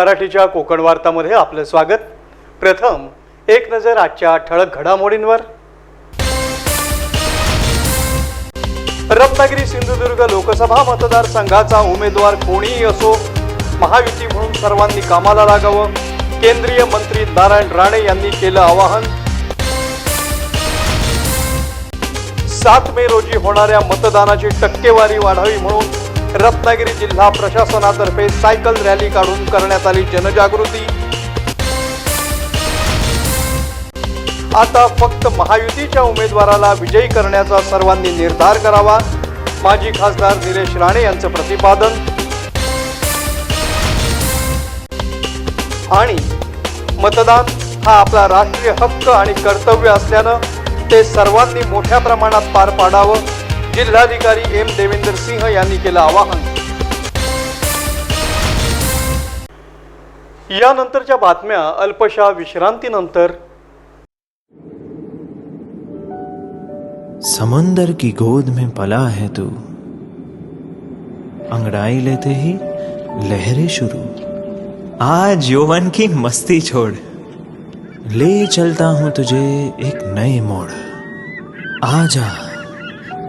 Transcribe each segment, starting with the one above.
मराठीच्या कोकण वार्तामध्ये आपलं स्वागत. प्रथम एक नजर आजच्या ठळक घडामोडींवर. रत्नागिरी सिंधुदुर्ग लोकसभा मतदारसंघाचा उमेदवार कोणीही असो महायुती म्हणून सर्वांनी कामाला लागावं. केंद्रीय मंत्री नारायण राणे यांनी केलं आवाहन. सात मे रोजी होणाऱ्या मतदानाची टक्केवारी वाढावी म्हणून रत्नागिरी जिल्हा प्रशासनातर्फे सायकल रॅली काढून करण्यात आली जनजागृती. आता फक्त महायुतीच्या उमेदवाराला विजयी करण्याचा सर्वांनी निर्धार करावा. माजी खासदार निलेश राणे यांचं प्रतिपादन. आणि मतदान हा आपला राष्ट्रीय हक्क आणि कर्तव्य असल्यानं ते सर्वांनी मोठ्या प्रमाणात पार पाडावं. जिल्हाधिकारी एम देवेंद्र सिंह यांनी केलं आवाहन. यानंतरच्या बातम्या अल्पशा विश्रांतीनंतर. समंदर की गोद में पला है तू. अंगड़ाई लेते ही लहरें शुरू. आज यौवन की मस्ती छोड़. ले चलता हूं तुझे एक नए मोड़. आजा.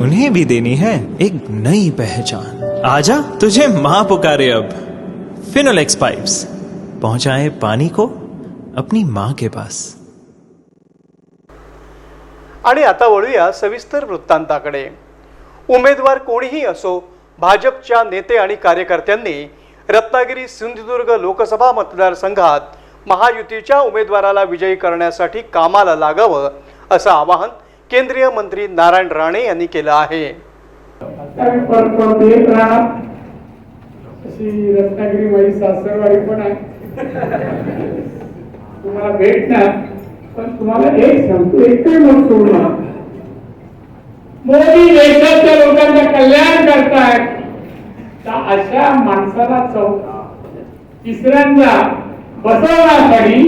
उन्हें भी देनी है एक नई पहचान। आजा तुझे मां पुकारे अब। फिनोलेक्स पाइप्स पहुंचाए पानी को अपनी मां के पास। आणि आता वळूया सविस्तर वृत्तांताकडे. उमेदवार कोणीही असो भाजपच्या नेते आणि कार्यकर्त्यांनी रत्नागिरी सिंधुदुर्ग लोकसभा मतदारसंघात महायुतीच्या उमेदवाराला विजयी करण्यासाठी कामाला लागावं असं आवाहन केंद्रीय मंत्री नारायण राणे यांनी केलं आहे. रत्नागिरी सासरवाडी पण आहे तुम्हाला भेटणार पण तुम्हाला एक सांगतो एकही सोडणार मोदी देशाच्या लोकांचं कल्याण करतायत. तर अशा माणसाला चौथा तिसऱ्यांदा बसवण्यासाठी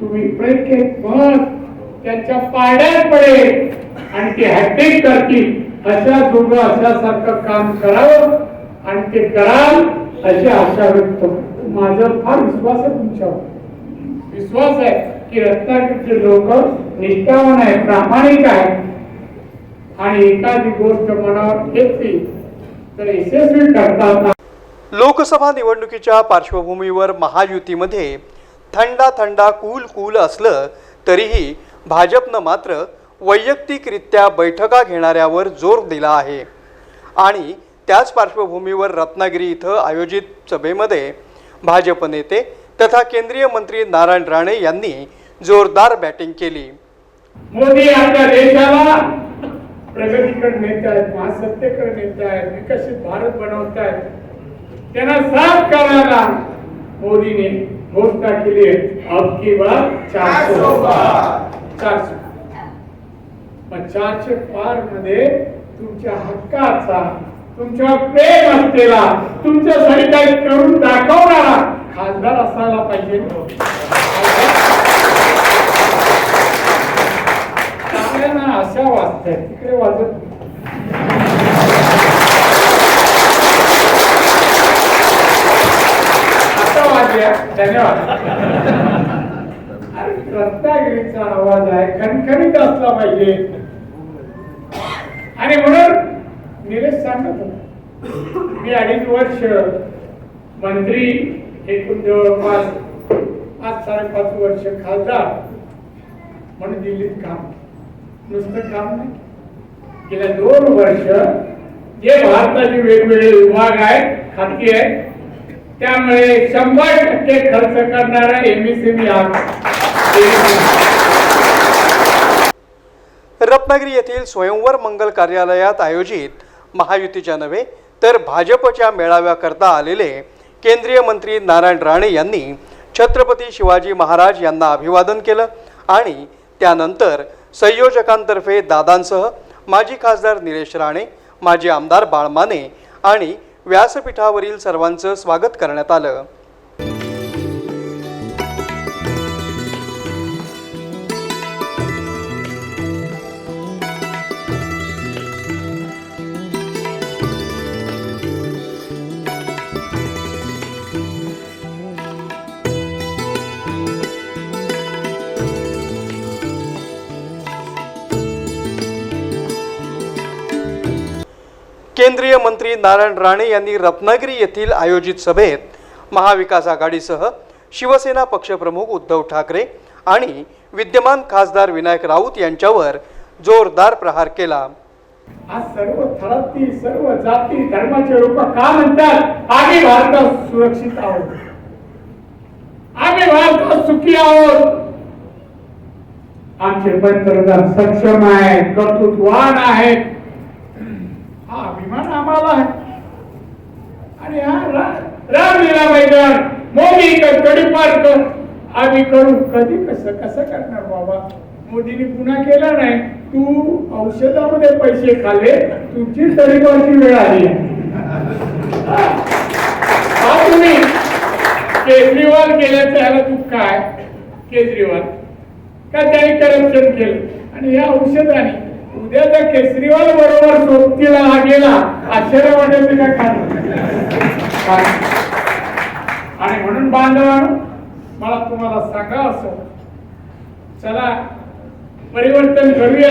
तुम्ही प्रत्येक मत त्यांच्या पाड्यात पडेल. आणि ते हॅट्रिक करतील अशा दोघं अशासारखं काम करावं आणि ते कराल अशी आशा व्यक्त माझा फार विश्वास आहे तुमच्यावर. विश्वास आहे की रत्नागिरीचे लोक निष्ठावान आहे प्रामाणिक आहे. आणि एखादी गोष्ट मनावर घेतली तर यशस्वी करतात लोकसभा निवडणुकीच्या पार्श्वभूमीवर महायुतीमध्ये थंडा थंडा कूल कूल असलं तरीही भाजपनं मात्र वैयक्तिकरित्या बैठका घेणाऱ्यावर जोर दिला आहे. आणि त्याच पार्श्वभूमीवर रत्नागिरी इथं आयोजित सभेमध्ये भाजप नेते तथा केंद्रीय मंत्री नारायण राणे यांनी जोरदार बॅटिंग केली. मोदी आपल्या देशाला प्रगतीकडे नेत आहेत महासत्तेकडे नेत आहेत विकसित भारत बनवत आहेत. त्यांना साफ करायला मोदीने घोषणा केली आहे. अब की बार चार चारशे मग चारशे पारमध्ये तुमच्या हक्काचा तुमच्या प्रेम असलेला तुमच्यासाठी काही करून दाखवणारा खासदार असायला पाहिजे. टाळ्यांना अशा वाजतायत तिकडे वाजत आता वाजल्या धन्यवाद. अरे रत्नागिरीचा आवाज आहे खणखणीत असला पाहिजे. आणि म्हणून निलेश सांगत होता मी अडीच वर्ष मंत्री एकूण जवळपास पाच साडेपाच वर्ष खासदार म्हणून दिल्लीत काम नुसतं काम नाही. गेल्या दोन वर्ष जे भारताचे वेगवेगळे विभाग आहेत खाती आहेत त्यामुळे शंभर टक्के खर्च करणारा एमएसएमई रत्नागिरी येथील स्वयंवर मंगल कार्यालयात आयोजित महायुतीच्या नव्हे तर भाजपच्या मेळाव्याकरता आलेले केंद्रीय मंत्री नारायण राणे यांनी छत्रपती शिवाजी महाराज यांना अभिवादन केलं आणि त्यानंतर संयोजकांतर्फे दादांसह माजी खासदार निलेश राणे माजी आमदार बाळमाने आणि व्यासपीठावरील सर्वांचं स्वागत करण्यात आलं. केंद्रीय मंत्री नारायण राणे यांनी रत्नागिरी येथील आयोजित सभेत महाविकास आघाडीसह शिवसेना पक्षप्रमुख उद्धव ठाकरे आणि विद्यमान खासदार विनायक राऊत यांच्यावर जोरदार प्रहार केला. आज सर्व थरातील सर्व जाती धर्माचे लोक का म्हणतात? आम्ही भारतात सुरक्षित आहोत. आम्ही भारतात सुखी आहोत. आमचे पंतप्रधान सक्षम आहेत कर्तृत्वान आहेत. हा अभिमान आम्हाला आहे. आणि हा रामलीला मैदान मोदी कर गडीपार कर आम्ही करू. कधी कसं कसं करणार बाबा? मोदींनी पुन्हा केला नाही. तू औषधामध्ये पैसे खाल्ले तुझी तरीपारची वेळ आली. हा. तुम्ही. केजरीवाल केल्याचं ह्याला तू काय? केजरीवाल. का त्याने करप्शन केलं? आणि या औषधाने उद्या त्या केजरीवाल बरोबर सोबतीला हा गेला आश्चर्य वाटायचं काय काय? आणि म्हणून बांधवांनो मला तुम्हाला सांगा असं. चला परिवर्तन करूया.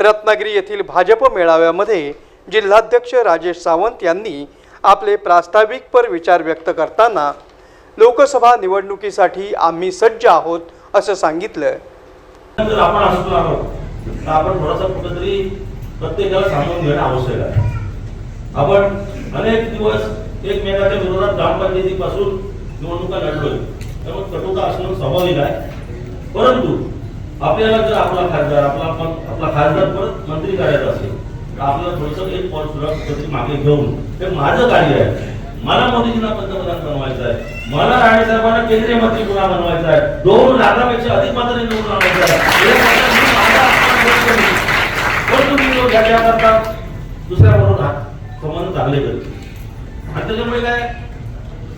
रत्नागिरी येथील भाजप मेळाव्यामध्ये जिल्हाध्यक्ष राजेश सावंत यांनी आपले प्रास्ताविकपर विचार व्यक्त करताना लोकसभा निवडणुकीसाठी आम्ही सज्ज आहोत असं सांगितलं. जर आपण असणार आहोत तर आपण थोडासा कुठेतरी प्रत्येकाला सांगून घेणं आवश्यक आहे. आपण अनेक दिवस एकमेकाच्या विरोधात ग्रामपंचायतीपासून निवडणुका लढलोय. त्यामुळे कटुता असणं स्वाभाविक आहे. परंतु आपल्याला जर आपला खासदार आपला पण- आपला खासदार परत मंत्री करायचा असेल तर आपल्याला थोडंसं एक पॉल सुद्धा कुठेतरी मागे घेऊन हे माझं कार्य आहे. मला मोदीजींना पंतप्रधान बनवायचं आहे. मला राणे साहेबांना केंद्रीय मंत्री पुन्हा बनवायचं आहे. दोन लाखापेक्षा अधिक मात्र निवडून आणायचं आहे पण तुम्ही लोक याच्या करता? दुसऱ्याबरोबर हात संबंध चांगले करते आणि त्याच्यामुळे काय?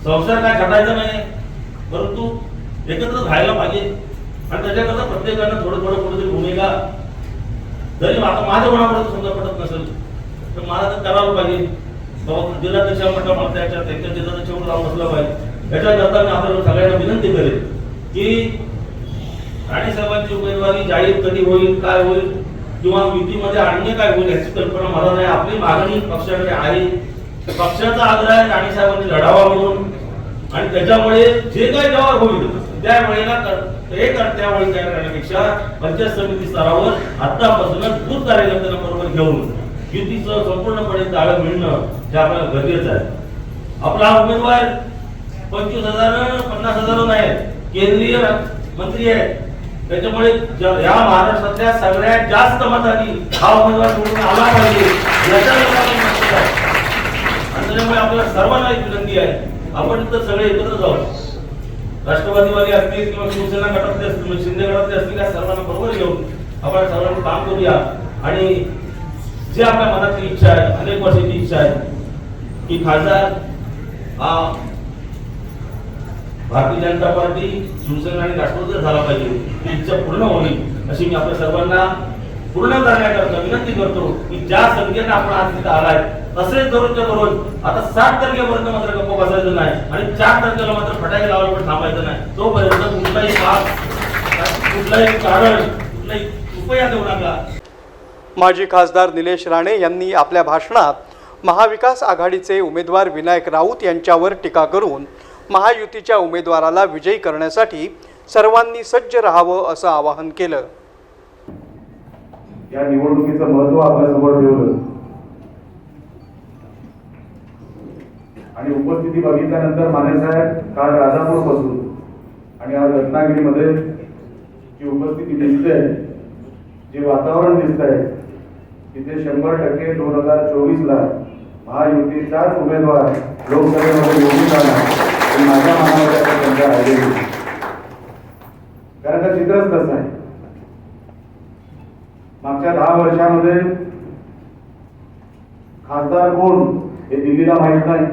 संसार काय घटायचा नाही परंतु एकत्र राहायला पाहिजे. आणि त्याच्याकरता प्रत्येकानं थोडं थोडं कुठेतरी भूमिका. जरी आता माझं कोणापर्यंत समजा पटत नसेल तर मला तर करावं पाहिजे. बाबा जिल्हाध्यक्ष म्हटलं मला त्याच्या त्यांच्या शेवट बसलं पाहिजे. याच्याकरता मी आपल्याला सगळ्यांना विनंती करेल की राणे साहेबांची उमेदवारी जाहीर कधी होईल काय होईल किंवा युतीमध्ये आणणे काय होईल याची कल्पना मला नाही. आपली मागणी पक्षाकडे आहे. पक्षाचा आग्रह आहे राणे साहेबांनी लढावा म्हणून. आणि त्याच्यामुळे जे काही व्यवहार होईल त्या वेळेला कर- हे कर त्यावेळी काय करण्यापेक्षा पंचायत समिती स्तरावर आतापासूनच बूथ कार्यकर्त्यांना बरोबर घेऊन युतीचं संपूर्णपणे जाळं मिळणं हे आपल्याला गरजेचं आहे. आपला हा उमेदवार पंचवीस हजार पन्नास हजार आहे. केंद्रीय मंत्री आहे. त्याच्यामुळे या महाराष्ट्रातल्या सगळ्यात जास्त मतांनी हा उमेदवार निवडून आला पाहिजे आणि त्याच्यामुळे आपल्या सर्वांना एक विनंती आहे. आपण तिथं सगळे एकत्र जाऊ राष्ट्रवादीवादी असतील किंवा शिवसेना गटातले असतील किंवा शिंदे गटातले असतील या सर्वांना बरोबर घेऊन आपण सर्वांनी काम करूया. आणि जे आपल्या मनातली इच्छा आहे अनेक वर्षाची इच्छा आहे की खासदार हा भारतीय जनता पार्टी शिवसेना आणि राष्ट्रवादी झाला पाहिजे ही इच्छा पूर्ण होईल अशी मी आपल्या सर्वांना पूर्ण करण्याकरता विनंती करतो की ज्या संख्येने आपण आज तिथे आलाय तसेच दररोजच्या दररोज आता सात तारखेपर्यंत मात्र गप्प बसायचं नाही आणि चार तारखेला मात्र फटाके लावायला पण थांबायचं नाही. तोपर्यंत कुठलाही भाग कुठलाही कारण कुठलाही रुपया देऊ नका. माजी खासदार निलेश राणे यांनी आपल्या भाषणात महाविकास आघाडीचे उमेदवार विनायक राऊत यांच्यावर टीका करून महायुतीच्या उमेदवाराला विजयी करण्यासाठी सर्वांनी सज्ज राहावं असं आवाहन केलं. या निवडणुकीचं महत्त्व आपल्यासमोर ठेवलं. आणि उपस्थिती बघितल्यानंतर मानेसाहेब काल राजापूरपासून आणि आज रत्नागिरीमध्ये जी उपस्थिती दिसते जे वातावरण दिसत आहे तिथे शंभर टक्के दोन हजार चोवीस ला महायुतीचाच उमेदवार लोकसभेमध्ये निवडून आला. माझ्या मनामध्ये कारण का चित्रच तसं आहे. मागच्या दहा वर्षामध्ये खासदार कोण हे दिल्लीला माहीत नाही.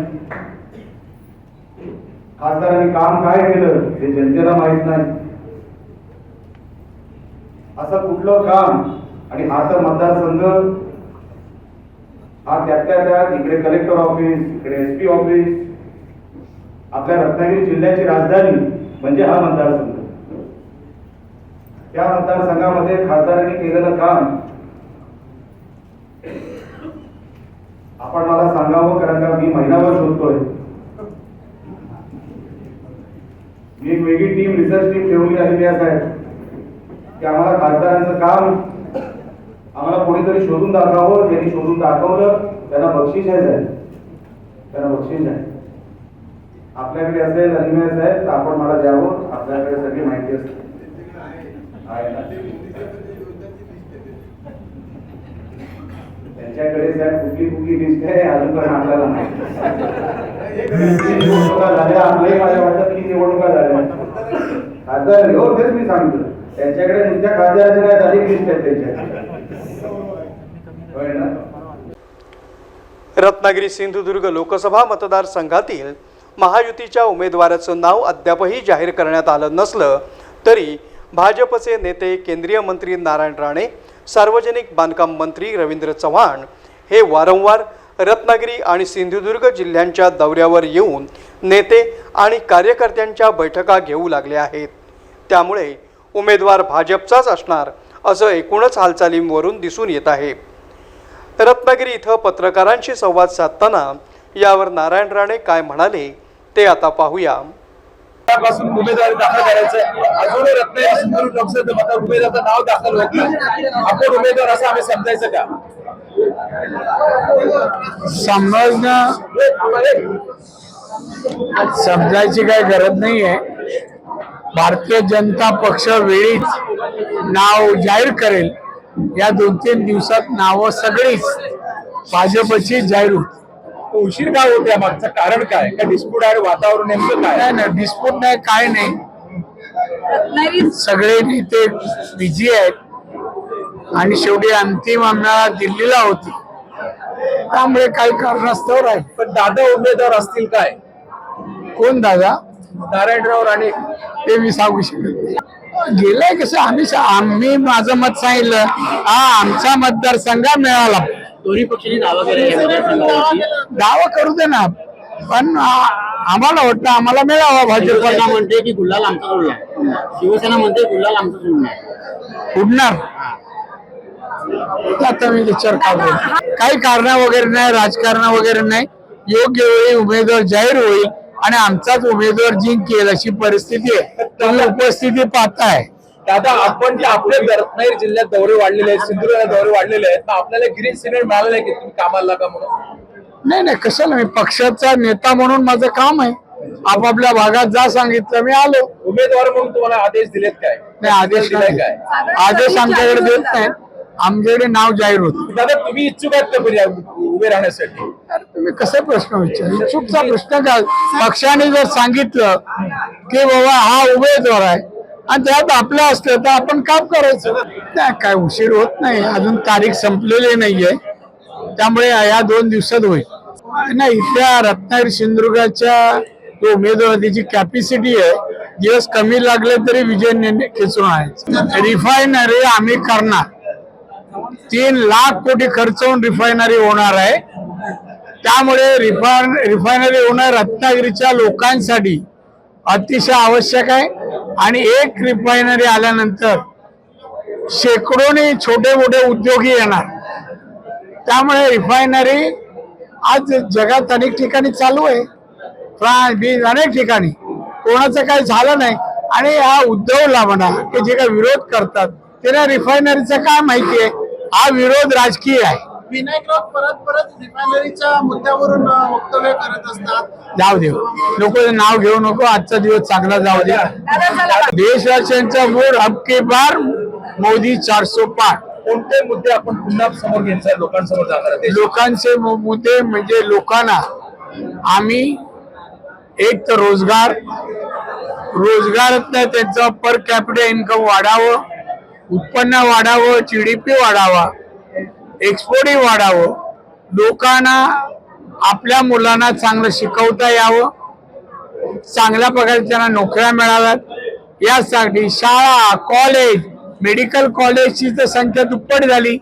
खासदारांनी काम काय केलं हे जनतेला माहीत नाही. असं कुठलं काम आणि हा तर मतदारसंघ हा त्यातल्या त्यात इकडे कलेक्टर ऑफिस इकडे एस पी ऑफिस आपल्या रत्नागिरी जिल्ह्याची राजधानी म्हणजे हा मतदारसंघ त्या मतदारसंघामध्ये खासदारांनी केलेलं काम आपण मला सांगावं कारण का मी महिनाभर शोधतोय. मी एक वेगळी टीम रिसर्च टीम ठेवली आहे या साहेब. की आम्हाला खासदारांचं काम आम्हाला कोणीतरी शोधून दाखवावं ज्यांनी शोधून दाखवलं त्यांना बक्षीस आहे साहेब. त्यांना बक्षीस आहे. आपल्याकडे असेल अनिमेय साहेब तर आपण मला द्यावं. आपल्याकडे सगळी माहिती असते. आहे ना? त्यांच्याकडे साहेब कुठली कुठली लिस्ट आहे अजून पण आपल्याला माहिती निवडणुका झाल्या आपलंही माझ्या वाटतं की निवडणुका झाल्या. खासदार हो तेच मी सांगतो त्यांच्याकडे नुसत्या खासदाराच्या नाही अधिक लिस्ट आहेत त्यांच्या रत्नागिरी सिंधुदुर्ग लोकसभा मतदारसंघातील महायुतीच्या उमेदवाराचं नाव अद्यापही जाहीर करण्यात आलं नसलं तरी भाजपचे नेते केंद्रीय मंत्री नारायण राणे सार्वजनिक बांधकाम मंत्री रवींद्र चव्हाण हे वारंवार रत्नागिरी आणि सिंधुदुर्ग जिल्ह्यांच्या दौऱ्यावर येऊन नेते आणि कार्यकर्त्यांच्या बैठका घेऊ लागले आहेत. त्यामुळे उमेदवार भाजपचाच असणार असं एकूणच हालचालींवरून दिसून येत आहे. रत्नागिरी इथं पत्रकारांशी संवाद साधताना यावर नारायण राणे काय म्हणाले ते आता पाहूया. पासून उमेदवारी दाखल करायचं अजून रत्नागिरी सिंधुदुर्ग लोकसभेचं मत उमेदवाराचं नाव दाखल होत नाही. आपण उमेदवार असं आम्ही समजायचं का? समजणं समजायची काही गरज नाही आहे भारतीय जनता पक्ष वेळीच नाव जाहीर करेल. या दोन तीन दिवसात नावं सगळीच भाजपची जाहीर होतील उशीर काय होते या मागचं? कारण काय? का डिस्प्यूट आहे? वातावरण नेमकं काय? नाही नाही डिस्प्यूट नाही काय नाही. सगळे नेते बिझी आहेत. आणि शेवटी अंतिम आम्हाला दिल्लीला होती. त्यामुळे काही कारणास्तव राहील. पण दादा उमेदवार असतील काय? कोण दादा? नारायणराव राणे. ते मी सांगू शकत नाही. गेलंय कसं आम्ही आम्ही माझं मत सांगितलं. हा आमचा मतदारसंघ मिळाला. दोन्ही पक्षांनी दावा दावा करू दे ना. पण आम्हाला वाटतं आम्हाला मिळावा भाजपला. म्हणते की गुल्हाल आमचा उडला शिवसेना म्हणते गुल्हाल आमचा उडणार. उडणार आता मी विचार काही कारण वगैरे नाही राजकारण वगैरे नाही. योग्य वेळी उमेदवार जाहीर होईल. आणि आमचाच उमेदवार जिंकेल अशी परिस्थिती आहे. तुम्ही उपस्थिती पाहताय. दादा आपण जे आपले रत्नागिरी जिल्ह्यात दौरे वाढलेले आहेत सिंधुदुर्गात दौरे वाढलेले आहेत आपल्याला ग्रीन सिग्नल मिळालेलं आहे की तुम्ही कामाला का म्हणून? नाही नाही कशाला? मी पक्षाचा नेता म्हणून माझं काम आहे. आपापल्या भागात जा सांगितलं मी आलो. उमेदवार म्हणून तुम्हाला आदेश दिलेत काय? नाही आदेश दिलाय नाही. काय आदेश आमच्याकडे देत नाही. आमच्याकडे नाव जाहीर होत. दादा तुम्ही इच्छुक आहात का उभे राहण्यासाठी? तुम्ही कसा प्रश्न विचार इच्छुकचा प्रश्न काय? पक्षाने जर सांगितलं की बाबा हा उमेदवार आहे आणि त्यात आपलं असलं तर आपण काम करायचं. नाही काय उशीर होत नाही. अजून तारीख संपलेली नाहीये. त्यामुळे या दोन दिवसात होईल. नाही इथल्या रत्नागिरी सिंधुदुर्गाच्या उमेदवाराची कॅपॅसिटी आहे. दिवस कमी लागले तरी विजय खेचून आहे रिफायनरी आम्ही करणार. तीन लाख कोटी खर्च होऊन रिफायनरी होणार आहे. त्यामुळे रिफायन रिफायनरी होणं रत्नागिरीच्या लोकांसाठी अतिशय आवश्यक आहे. आणि एक रिफायनरी आल्यानंतर शेकडोनी छोटे मोठे उद्योगी येणार. त्यामुळे रिफायनरी आज जगात अनेक ठिकाणी चालू आहे. फ्रान्स बीज अनेक ठिकाणी. कोणाचं काही झालं नाही. आणि हा उद्धवला म्हणा की जे काही विरोध करतात त्यांना रिफायनरीचं काय माहिती आहे? हा विरोध राजकीय आहे. विनायकराव परत परत रिफायनरीच्या मुद्द्यावरून वक्तव्य करत असतात. जाऊ दे. लोक नाव घेऊ नको. आजचा दिवस चांगला जाऊ दे. देशवासियांचा वोट अब के बार मोदी चारसो पार कोणते मुद्दे आपण पुन्हा समोर घ्यायचा लोकांसमोर जाणार आहे लोकांचे मुद्दे म्हणजे लोकांना आम्ही एक तर रोजगार रोजगारातनं त्यांचं पर कॅपिटल इन्कम वाढावं. उत्पन्न वाढावं जी डी पी वाढावा एक्सपोर्टही वाढावं. लोकांना आपल्या मुलांना चांगलं शिकवता यावं. चांगल्या प्रकारे त्यांना नोकऱ्या मिळाव्यात. यासाठी शाळा कॉलेज मेडिकल कॉलेजची तर संख्या दुप्पट झाली.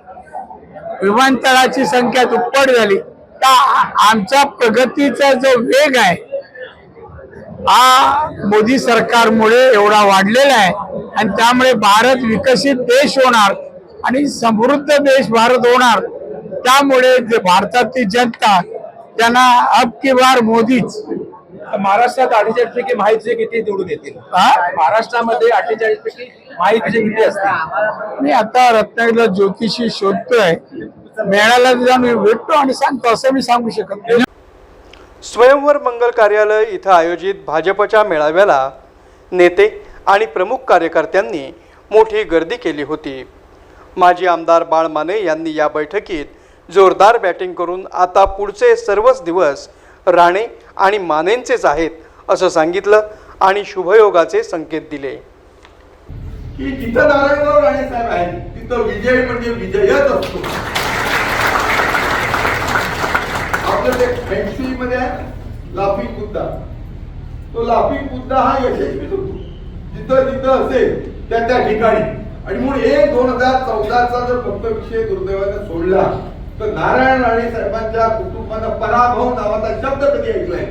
विमानतळाची संख्या दुप्पट झाली. तर आमच्या प्रगतीचा जो वेग आहे हा मोदी सरकारमुळे एवढा वाढलेला आहे. आणि त्यामुळे भारत विकसित देश होणार आणि समृद्ध देश भारत होणार. त्यामुळे जे भारतातील जनता त्यांना अब की बार मोदीच. महाराष्ट्रात अठ्ठेचाळीस पैकी माहितीचे किती निवडून येतील? हा? महाराष्ट्रामध्ये अठ्ठेचाळीस पैकी माहितीचे किती असतील? मी आता रत्नागिरीला ज्योतिषी शोधतोय. मेळाला जाऊन मी भेटतो आणि सांगतो असं मी सांगू शकत नाही. स्वयंवर मंगल कार्यालय इथं आयोजित भाजपच्या मेळाव्याला नेते आणि प्रमुख कार्यकर्त्यांनी मोठी गर्दी केली होती. माजी आमदार बाळ माने यांनी या बैठकीत जोरदार बॅटिंग करून आता पुढचे सर्वच दिवस राणे आणि मानेंचेच आहेत असं सांगितलं आणि शुभयोगाचे संकेत दिले. की जिथं नारायणराव राणे साहेब आहेत तिथं विजय म्हणजे विजयच असतो. आपलं फेन्सी मध्ये आहे लाफिंग बुद्धा तो लाफिंग बुद्धा हा यशस्वी होतो. जिथं जिथं असेल त्या त्या ठिकाणी. आणि म्हणून एक दोन हजार चौदाचा जर फक्त विषय दुर्दैवाने सोडला तर नारायण राणे साहेबांच्या कुटुंबानं पराभव नावाचा शब्द कधी ऐकलाय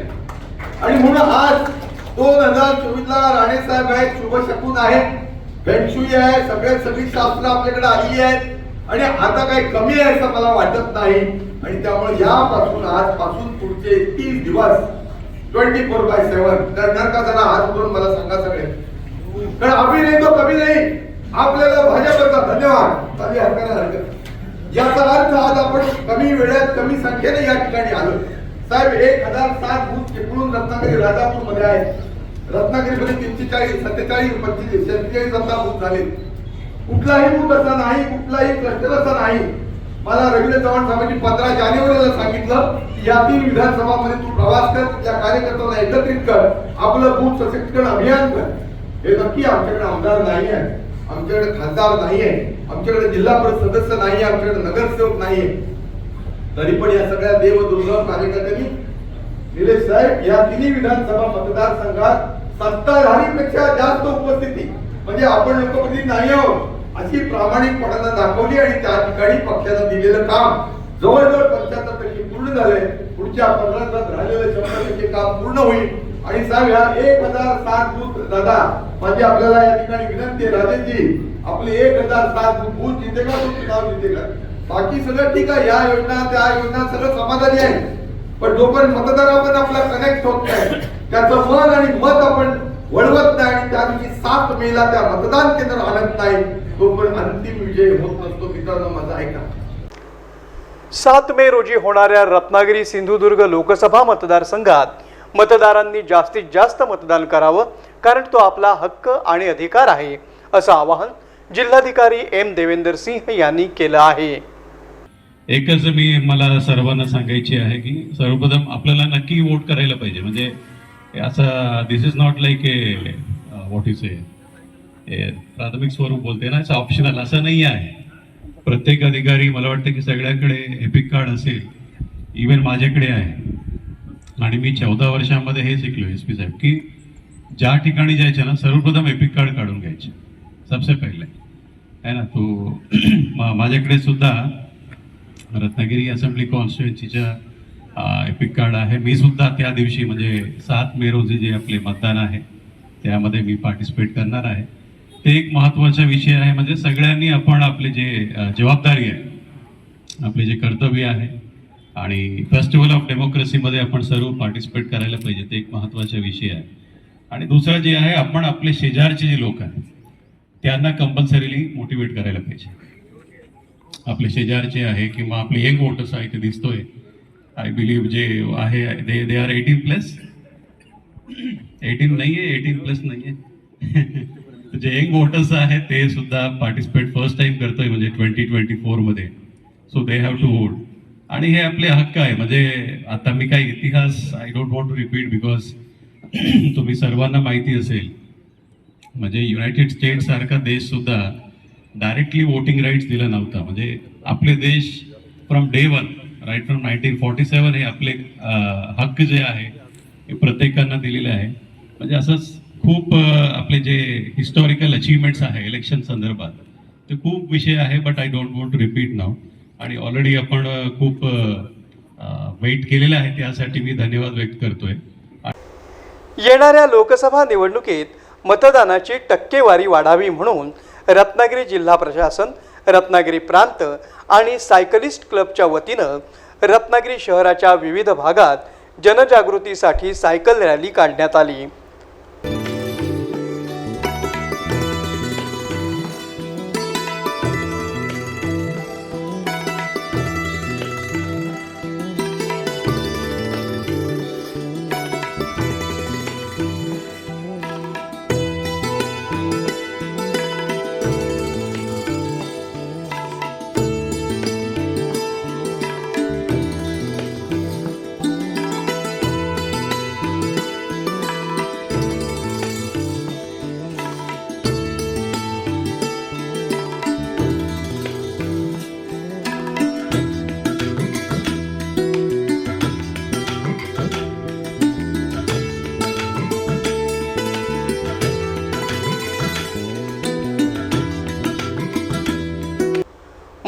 आणि म्हणून आज दोन हजार चोवीस ला राणे साहेब आहेत शुभ शकून आहेत. फेंगशुई आहे सगळे सगळी शास्त्र आपल्याकडे आलेली आहेत. आणि आता काही कमी आहे असं मला वाटत नाही. आणि त्यामुळे यापासून आजपासून पुढचे तीस दिवस ट्वेंटी फोर बाय सेव्हन करणार का त्यांना हात करून मला सांगा सगळे. कारण आम्ही नाही तो कमी नाही. आपल्याला भाजपचा धन्यवाद. चालेल हरकत हरकत याचा अर्थ आज आपण कमी वेळात कमी संख्येने या ठिकाणी आलो. साहेब एक हजार सात बूथ चिपळून रत्नागिरी राजापूरमध्ये आहेत. रत्नागिरीमध्ये तीनशे चाळीस सत्तेचाळीस पंचवीस सत्तेचाळीस आता बूथ झाले. कुठलाही बूथ असा नाही कुठलाही क्लस्टर असा नाही. मला रवींद्र चव्हाण साहेबांनी पंधरा जानेवारीला सांगितलं की या तीन विधानसभामध्ये तू प्रवास कर त्या कार्यकर्त्यांना एकत्रित कर आपलं बूथ सशक्तीकरण अभियान कर. हे नक्की आमच्याकडे आमदार नाही आहे आमच्याकडे खासदार नाही आहे आमच्याकडे जिल्हा परिषद सदस्य नाही आहे आमच्याकडे नगरसेवक नाही आहे तरी पण या सगळ्या देवदुर्गम कार्यकर्त्यांनी निलेश साहेब या तिन्ही विधानसभा मतदारसंघात सत्ताधारीपेक्षा जास्त उपस्थिती. म्हणजे आपण लोकप्रतिनिधी नाही आहोत. अशी प्रामाणिकपणानं दाखवली आणि त्या ठिकाणी पक्षानं दिलेलं काम जवळजवळ पंच्याहत्तर टक्के पूर्ण झालंय पुढच्या पंधरा दिवसात राहिलेलं शंभर टक्के काम पूर्ण होईल. आणि साहेब ह्या एक हजार सात बूथ दादा माझी आपल्याला या ठिकाणी विनंती आहे राजेशजी आपले एक हजार सात बूथ जिथे का तुमचं नाव जिथे का? बाकी सगळं ठीक आहे या योजना त्या योजना सगळं समाधानी आहे. पण जोपर्यंत मतदारावर आपला कनेक्ट होत नाही त्याचं मन आणि मत आपण वळवत नाही आणि त्या दिवशी सात मेला त्या मतदान केंद्र आणत नाही तोपर्यंत अंतिम विजय होत नसतो मित्रांनो माझा ऐका. सात मे रोजी होणाऱ्या रत्नागिरी सिंधुदुर्ग लोकसभा मतदारसंघात मतदारांनी जास्तीत जास्त मतदान करावं कारण तो आपला हक्क आणि अधिकार आहे असं आवाहन जिल्हाधिकारी एम देवेंदर सिंह यांनी केलं आहे. एकच मी मला सर्वांना सांगायची आहे की सर्वप्रथम आपल्याला नक्की वोट करायला पाहिजे. म्हणजे असं this is not like a what is a प्राथमिक स्वरूप बोलते ना ऑप्शनल असं नाही आहे. प्रत्येक अधिकारी मला वाटतं की सगळ्यांकडे एपिक कार्ड असेल इवन माझ्याकडे आहे. आणि मी चौदा वर्षामध्ये हे शिकलो एस पी साहेब की ज्या ठिकाणी जायचे ना सर्वप्रथम एपिक कार्ड काढून घ्यायचे. सबसे पहिले. आहे ना तो माझ्याकडे सुद्धा रत्नागिरी असेंब्ली कॉन्स्टिट्युएन्सीच्या एपिक कार्ड आहे. मी सुद्धा त्या दिवशी म्हणजे सात मे रोजी जे आपले मतदान आहे त्यामध्ये मी पार्टिसिपेट करणार आहे. ते एक महत्त्वाचा विषय आहे. म्हणजे सगळ्यांनी आपण आपले जे जबाबदारी आहे आपले जे कर्तव्य आहे आणि फेस्टिवल ऑफ डेमोक्रेसीमध्ये आपण सर्व पार्टिसिपेट करायला पाहिजे. ते एक महत्त्वाचा विषय आहे. आणि दुसरं जे आहे आपण आपले शेजारचे जे लोक आहेत त्यांना कंपल्सरीली मोटिवेट करायला पाहिजे. आपले शेजारचे आहे किंवा आपले यंग वोटर्स आहे ते दिसतोय. आय बिलीव्ह जे आहे they they are eighteen plus eighteen नाही आहे एटीन प्लस नाही आहे जे यंग वोटर्स आहेत ते सुद्धा पार्टिसिपेट फर्स्ट टाइम करतोय म्हणजे ट्वेंटी ट्वेंटी मध्ये. So they have to hold आणि हे आपले हक्क आहे. म्हणजे आता मी काही इतिहास I don't want to repeat because तुम्ही सर्वांना माहिती असेल. म्हणजे युनायटेड स्टेट्स सारखा देश सुद्धा डायरेक्टली वोटिंग राईट्स दिला नव्हता. म्हणजे आपले देश from day one right from nineteen forty seven हे आपले हक्क जे आहे हे प्रत्येकांना दिलेले आहे. म्हणजे असंच खूप आपले जे हिस्टॉरिकल अचीवमेंट्स आहे इलेक्शन संदर्भात ते खूप विषय आहे but I don't want to repeat नाव आणि ऑलरेडी आपण खूप वेट केलेलं आहे त्यासाठी मी धन्यवाद व्यक्त करतोय. येणाऱ्या लोकसभा निवडणुकीत मतदानाची टक्केवारी वाढावी म्हणून रत्नागिरी जिल्हा प्रशासन रत्नागिरी प्रांत आणि सायकलिस्ट क्लबच्या वतीनं रत्नागिरी शहराच्या विविध भागात जनजागृतीसाठी सायकल रॅली काढण्यात आली.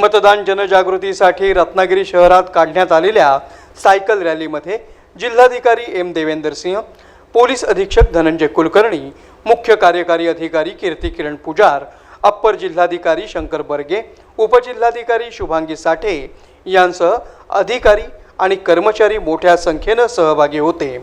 मतदान जनजागृतीसाठी रत्नागिरी शहरात काढण्यात आलेल्या सायकल रॅलीमध्ये जिल्हाधिकारी एम देवेंदर सिंह पोलीस अधीक्षक धनंजय कुलकर्णी मुख्य कार्यकारी अधिकारी कीर्ती किरण पुजार अप्पर जिल्हाधिकारी शंकर बर्गे उपजिल्हाधिकारी शुभांगी साठे यांसह अधिकारी आणि कर्मचारी मोठ्या संख्येनं सहभागी होते.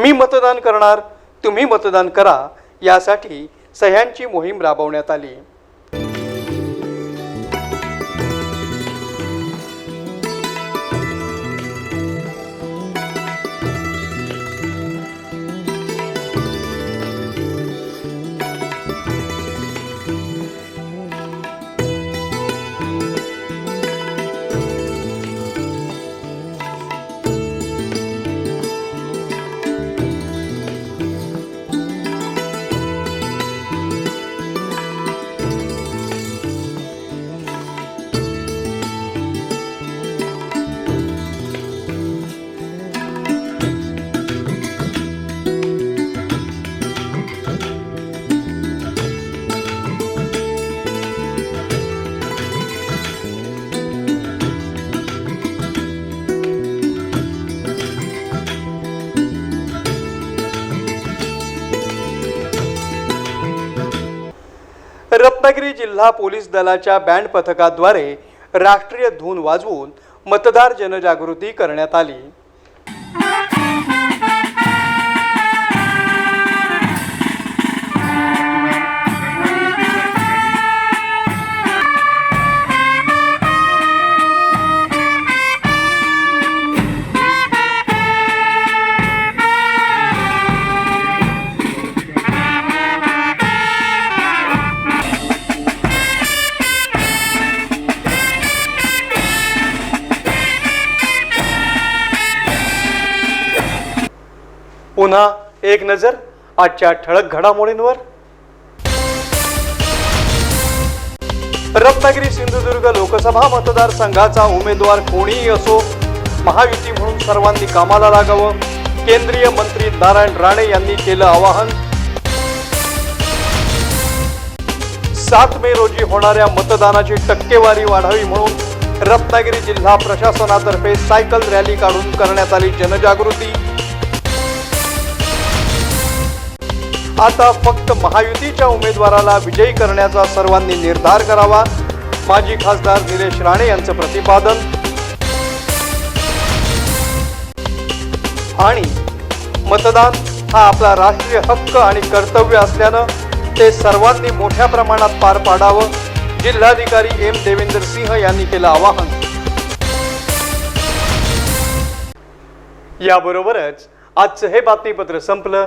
मी मतदान करणार तुम्ही मतदान करा यासाठी सह्यांची मोहीम राबवण्यात आली. रत्नागिरी जिल्हा पोलीस दलाच्या बँड पथकाद्वारे राष्ट्रीय धून वाजवून मतदार जनजागृती करण्यात आली. पुन्हा एक नजर आजच्या ठळक घडामोडींवर. रत्नागिरी सिंधुदुर्ग लोकसभा मतदारसंघाचा उमेदवार कोणीही असो महायुती म्हणून सर्वांनी कामाला लागावं. केंद्रीय मंत्री नारायण राणे यांनी केलं आवाहन. सात मे रोजी होणाऱ्या मतदानाची टक्केवारी वाढावी म्हणून रत्नागिरी जिल्हा प्रशासनातर्फे सायकल रॅली काढून करण्यात आली जनजागृती. आता फक्त महायुतीच्या उमेदवाराला विजयी करण्याचा सर्वांनी निर्धार करावा. माजी खासदार निलेश राणे यांचं प्रतिपादन. आणि मतदान हा आपला राष्ट्रीय हक्क आणि कर्तव्य असल्यानं ते सर्वांनी मोठ्या प्रमाणात पार पाडावं जिल्हाधिकारी एम देवेंद्र सिंह यांनी केलं आवाहन. याबरोबरच आजचं हे बातमीपत्र संपलं.